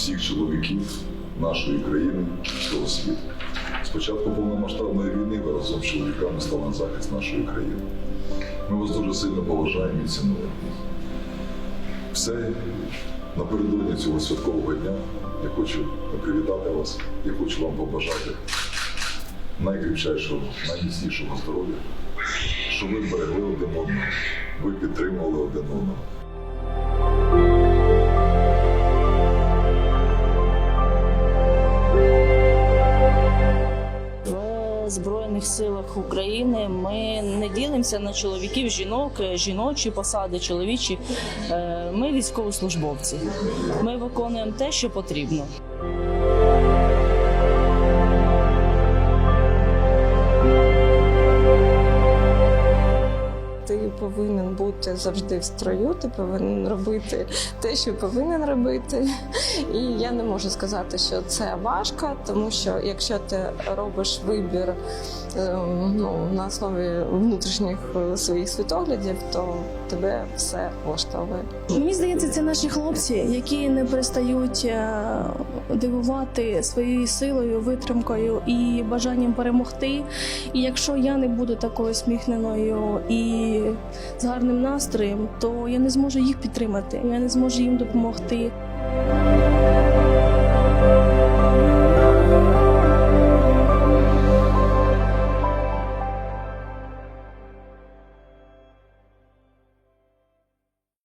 всіх чоловіків нашої країни всього світу. Спочатку повномасштабної війни ви разом з чоловіками стали на захист нашої країни. Ми вас дуже сильно поважаємо і цінуємо. Все напередодні цього святкового дня я хочу привітати вас, я хочу вам побажати найкріпчайшого, найміцнішого здоров'я, щоб ви берегли один одного, ви підтримували. Збройних силах України ми не ділимося на чоловіків, жінок, жіночі посади, чоловічі. Е, Ми військовослужбовці. Ми виконуємо те, що потрібно. Повинен бути завжди в строю, ти повинен робити те, що повинен робити. І я не можу сказати, що це важко, тому що якщо ти робиш вибір ем, ну, на основі внутрішніх е, своїх світоглядів, то тебе все влаштовує. Мені здається, це наші хлопці, які не перестають е, дивувати своєю силою, витримкою і бажанням перемогти. І якщо я не буду такою сміхненою і з гарним настроєм, то я не зможу їх підтримати, я не зможу їм допомогти.